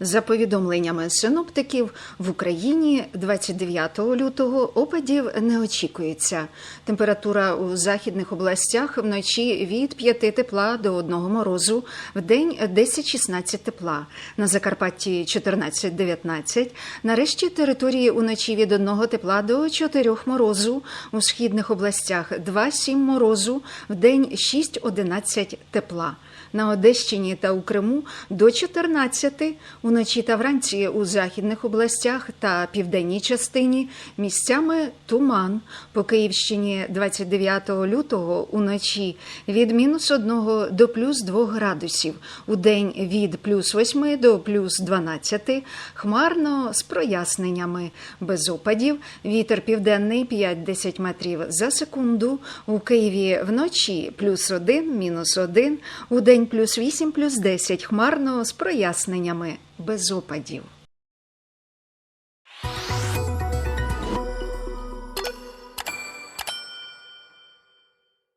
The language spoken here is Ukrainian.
За повідомленнями синоптиків, в Україні 29 лютого опадів не очікується. Температура у західних областях вночі від 5 тепла до 1 морозу, в день 10-16 тепла. На Закарпатті 14-19. На решті території уночі від 1 тепла до 4 морозу. У східних областях 2-7 морозу, в день 6-11 тепла. На Одещині та у Криму до 14, уночі та вранці у західних областях та південній частині місцями туман. По Київщині 29 лютого уночі від мінус 1 до плюс 2 градусів, у день від плюс 8 до плюс 12, хмарно з проясненнями, без опадів, вітер південний 5-10 метрів за секунду, у Києві вночі плюс 1, мінус 1, у день плюс 8, плюс 10, хмарно з проясненнями, без опадів.